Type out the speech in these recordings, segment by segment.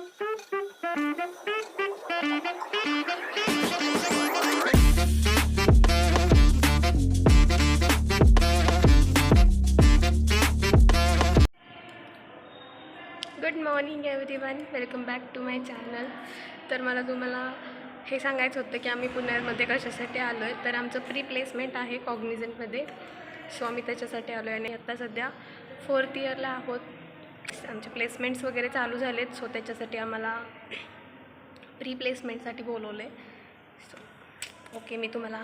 Good morning everyone welcome back to my channel तर मला तुम्हाला हे सांगायचं होतं की आम्ही पुण्यामध्ये कशासाठी आलो आहे तर आमचं प्री प्लेसमेंट आहे कॉग्निझनमध्ये सो आम्ही त्याच्यासाठी आलो आहे आणि आत्ता सध्या फोर्थ इयरला आहोत. आमचे प्लेसमेंट्स वगैरे चालू झालेत सो त्याच्यासाठी आम्हाला प्री प्लेसमेंटसाठी बोलवलं आहे सो ओके मी तुम्हाला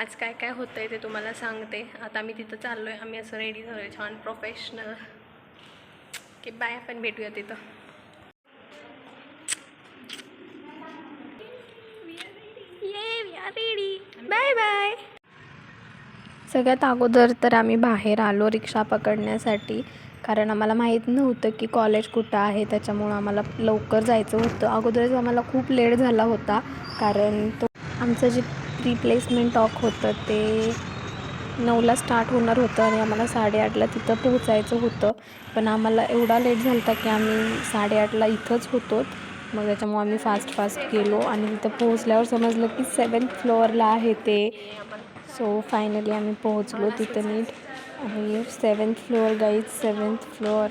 आज काय काय होतं आहे ते तुम्हाला सांगते. आता आम्ही तिथं चाललो आहे आम्ही असं रेडी झालो आहे छान प्रोफेशनल की बाय आपण भेटूया तिथं. बाय बाय सगळ्यात अगोदर तर आम्ही बाहेर आलो रिक्षा पकडण्यासाठी. कारण आम्हाला माहीत नव्हतं की कॉलेज कुठं आहे त्याच्यामुळं आम्हाला लवकर जायचं होतं. अगोदरच आम्हाला खूप लेट झाला होता कारण तो आमचं जे रिप्लेसमेंट टॉक होतं ते नऊला स्टार्ट होणार होतं आणि आम्हाला साडेआठला तिथं पोहोचायचं होतं. पण आम्हाला एवढा लेट झाला होता की आम्ही साडेआठला इथंच होतो. मग त्याच्यामुळे आम्ही फास्ट फास्ट गेलो आणि तिथं पोहोचल्यावर समजलं की सेवन्थ फ्लोअरला आहे ते. सो फायनली आम्ही पोहोचलो तिथं नीट. here seventh floor guys seventh floor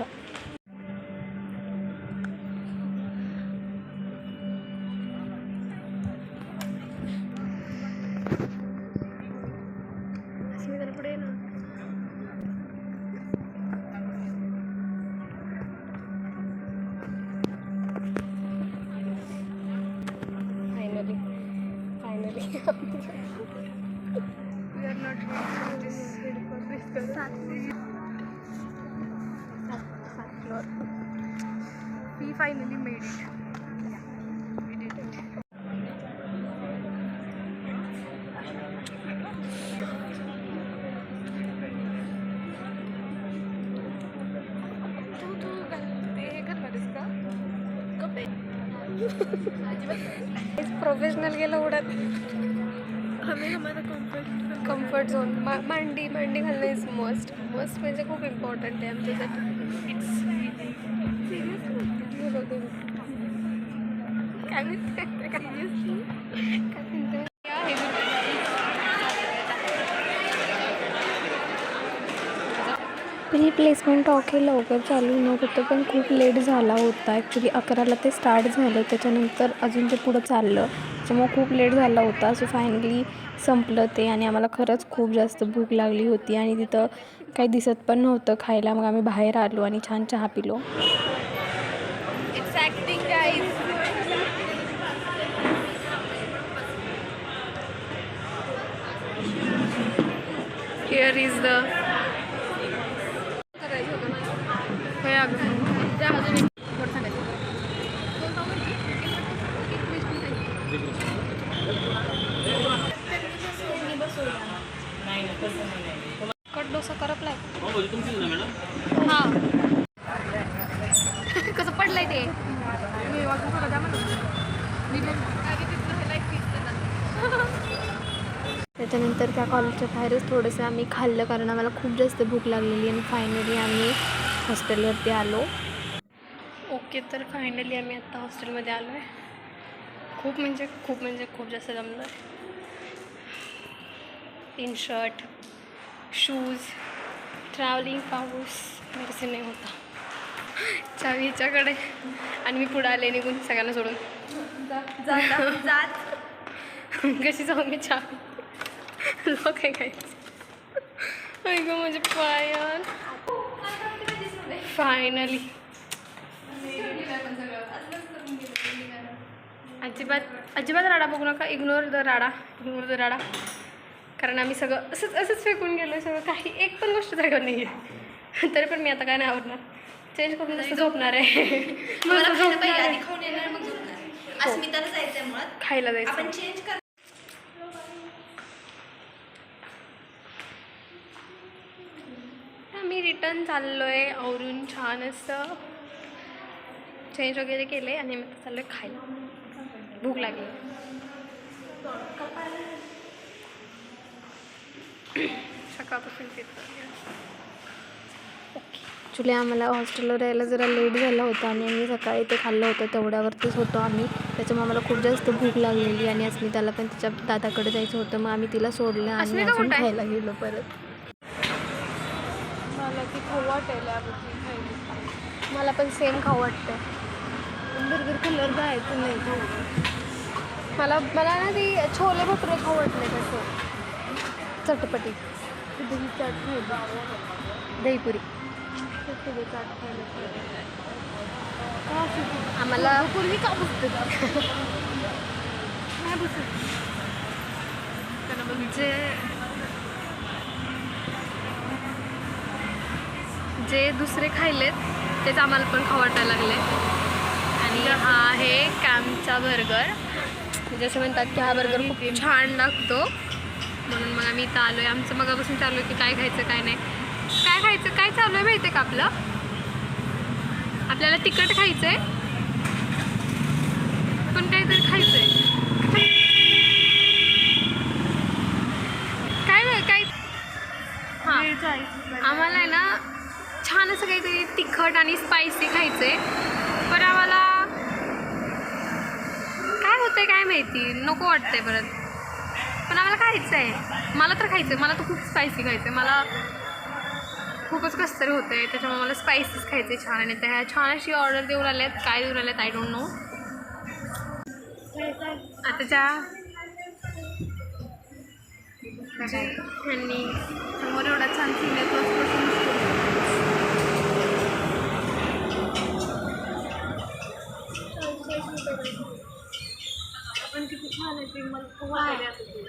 Finally, finally. सात सात floor finally made it we तू तू ते हे करणारेस का कपडे प्रोफेशनल गेलं उडत हमें हमारा कंफर्ट कम्फर्ट झोन मा मांडी मांडी घालणं इज मस्ट मस्ट म्हणजे खूप इम्पॉर्टंट आहे आमच्यासाठी हे प्लेसमेंट टॉक हे लवकर चालू न होतं पण खूप लेट झाला होता. ॲक्च्युली अकराला ते स्टार्ट झालं. त्याच्यानंतर अजून ते पुढं चाललं. त्याच्यामुळे खूप लेट झाला होता. सो फायनली संपलं ते आणि आम्हाला खरंच खूप जास्त भूक लागली होती आणि तिथं काही दिसत पण नव्हतं खायला. मग आम्ही बाहेर आलो आणि छान चहा पिलो. It's acting guys here is the हे अगं त्या अजून एक थोडं सांगायचं कट डोसा करपलाय हां कसं पडलंय ते मी वाजून थोडं द्या म्हणून मी आधी तिथलं हे लाइट त्याच्यानंतर त्या कॉलेजच्या बाहेरच थोडंसं आम्ही खाल्लं कारण आम्हाला खूप जास्त भूक लागलेली आणि फायनली आम्ही हॉस्टेलवरती आलो. ओके तर फायनली आम्ही आत्ता हॉस्टेलमध्ये आलो आहे खूप म्हणजे खूप म्हणजे खूप जास्त जमलं आहे इन शर्ट शूज ट्रॅव्हलिंग पाऊस मेडिसिन नाही होता. चावी हिच्याकडे आणि मी पुढे आले निघून सगळ्यांना सोडून. जात कशी जाऊ मी? चावी काय खायचं ऐक म्हणजे पायान फायनली अजिबात अजिबात राडा बघू नका. इग्नोर द राडा. इग्नोर द राडा. कारण आम्ही सगळं असंच असंच फेकून गेलो सगळं. काही एक पण गोष्ट जागेवर नाही आहे तरी पण मी आता काय नाही आवडणार चेंज करून जसं झोपणार आहे. मला खायला झोपणार आहे. आधी खाऊन येणार मग झोपणार अस्मिताला जायचंय मुळात खायला जायचं आपण चेंज कर आम्ही रिटर्न चाललो आहे आवरून छान असं चेंज वगैरे केले आणि मग चाललो आहे खायला. भूक लागली. सकाळपासून ओके. ॲक्च्युली आम्हाला हॉस्टेलवर यायला जरा लेट झाला होता आणि आम्ही सकाळी ते खाल्लं होतं तेवढ्यावरतीच होतो आम्ही. त्याच्यामुळे आम्हाला खूप जास्त भूक लागलेली आणि अस्मिताला पण तिच्या दादाकडे जायचं होतं मग आम्ही तिला सोडलं आणि अजून आहे? खायला गेलो परत मला ती खाऊ वाटेल खायली मला पण सेम खाऊ वाटतं बर्गर कलर जायचं नाही खाऊ. मला मला ना ती छोले भटुरे खाऊ वाटले तसं. चटपटी. दही चाट खायली दहीपुरी. दही चाट खायला आम्हाला पूर्वी का बसते? नाही जे दुसरे खायलेत तेच आम्हाला पण खाऊ वाटायला लागले. आणि हा आहे कॅम्पचा बर्गर. जसे म्हणतात की हा बर्गर खूप छान लागतो. म्हणून मग आम्ही इथं आलो आहे आमचं मगापासून चालू आहे की काय खायचं काय नाही. काय खायचं काय चालू आहे माहिती आहे का आपलं? आपल्याला तिखट खायचं आहे पण काहीतरी खायचं आहे काय काय? हां. आम्हाला आहे ना छान असं काहीतरी तिखट आणि स्पायसी खायचं आहे पण आम्हाला काय होतं आहे काय माहिती? नको वाटतंय परत. पण आम्हाला खायचं आहे मला तर खायचं आहे मला तर खूप स्पायसी खायचं आहे मला खूपच कसं तरी होतं आहे त्याच्यामुळे मला स्पायसीच खायचं आहे छान आणि त्या ह्या छान अशी ऑर्डर देऊन आल्यात. काय देऊन आल्यात आय डोंट नो आता त्या त्यांनी समोर एवढा छान सीन आहे तोच बसून आपण किती छान आहे ते मला खूप वाटायला आता ते.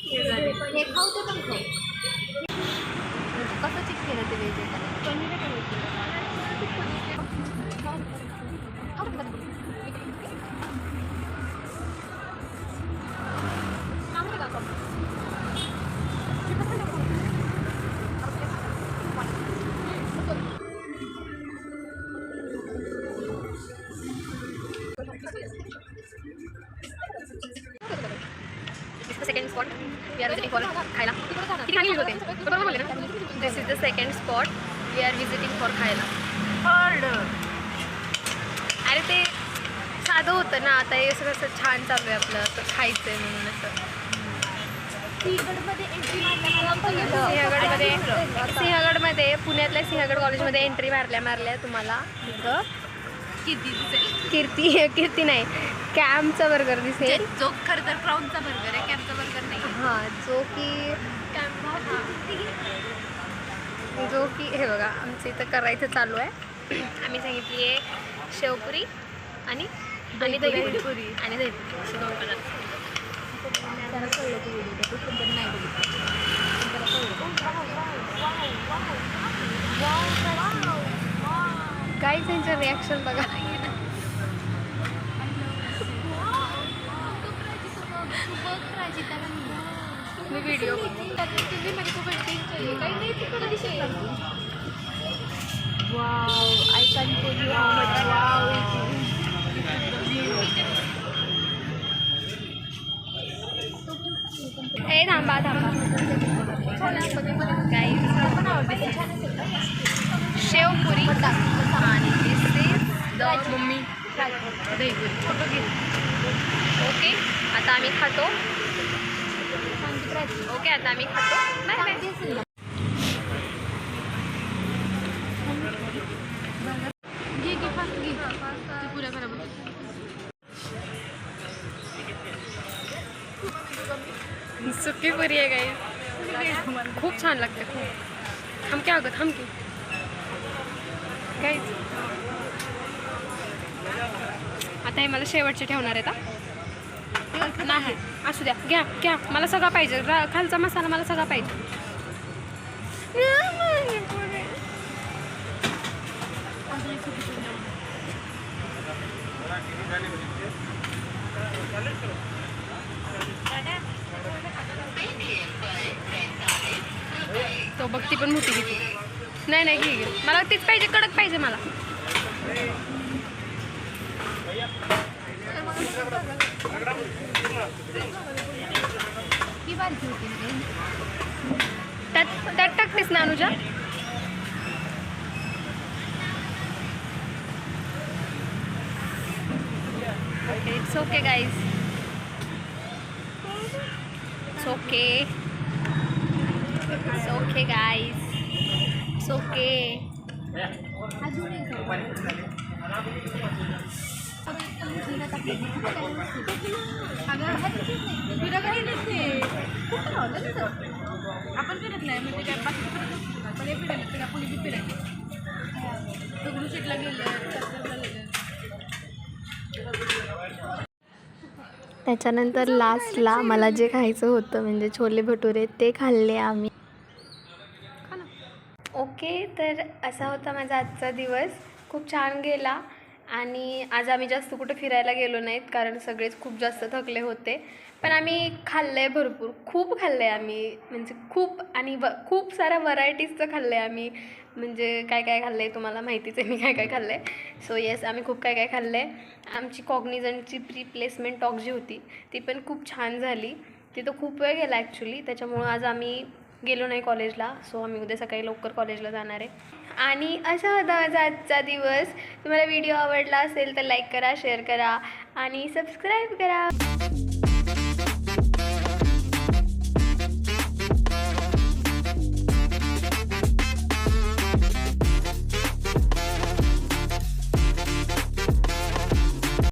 शेजारी. हे खाऊ ते पण खाऊ कसं चिक केलं ते वेगळे paneer we are visiting for खायला किती खाली होते बरोबर बोलले ना this is the second spot we are visiting for खायला अरे ते साधं होतं ना आता हे असं कसं छान चालू आहे आपलं असं खायचं आहे म्हणून असं. सिंहगडमध्ये सिंहगडमध्ये पुण्यातल्या सिंहगड कॉलेजमध्ये एंट्री मारल्या मारल्या तुम्हाला. तिथं दिसेल? कीर्ती कीर्ती नाही. कॅम्पचा बर्गर दिसेल. जो खरं तर प्राऊनचा बर्गर आहे कॅम्पचा बर्गर नाही. हां जो की जो की हे बघा आमचं इथं करायचं चालू आहे. आम्ही सांगितली आहे शेवपुरी आणि आणि दहीपुरी. आणि दहीपुरी. असे दोन पदार्थ. काय त्यांचं रिॲक्शन बघा. मी video Wow, I can tell you how much wow it is. हे थांबा थांबा काही शेवपुरी आणि this is the mummy dahi puri okay आता आम्ही खातो ओके आता आम्ही खातो. बाय बाय सुकी पुरी आहे काही खूप छान लागते खूप. थांबके अगं की काहीच आता हे मला शेवटचे ठेवणार आहेत का नाही असू द्या. घ्या घ्या. मला सगळा पाहिजे. खालचा मसाला मला सगळा पाहिजे. तो बघ ती पण मोठी घेते नाही नाही घे. मला तीच पाहिजे कडक पाहिजे मला ती बारकी होती ना त्यात त्यात टाकतेस ना Anuja okay it's okay guys it's okay it's okay guys it's okay आपण फिरत नाही म्हणजे काय बाकी पण हे फिरायला फिरा कोणी बी फिरायला दगडूशेठला गेलं चक्करला गेलं त्याच्यानंतर लास्टला मला जे खायचं होतं म्हणजे छोले भटुरे ते खाल्ले आम्ही. ओके तर असा होता माझा आजचा दिवस. खूप छान गेला. आणि आज आम्ही जास्त कुठं फिरायला गेलो नाहीत कारण सगळेच खूप जास्त थकले होते. पण आम्ही खाल्लं आहे भरपूर खूप खाल्लं आहे आम्ही. म्हणजे खूप आणि व खूप साऱ्या व्हरायटीजचं खाल्लं आहे आम्ही. म्हणजे काय काय खाल्लं आहे तुम्हाला माहितीच आहे मी काय काय खाल्लं आहे सो येस आम्ही खूप काय काय खाल्लं आहे आमची कॉग्निझंटची प्री प्लेसमेंट टॉक जी होती ती पण खूप छान झाली. तिथं खूप वेळ गेला ॲक्च्युली त्याच्यामुळं आज आम्ही गेलो नाही कॉलेजला सो आम्ही उद्या सकाळी लवकर कॉलेजला जाणार आहे. आणि असा होता माझा आजचा दिवस तुम्हाला व्हिडिओ आवडला असेल तर लाईक करा शेअर करा आणि सबस्क्राईब करा.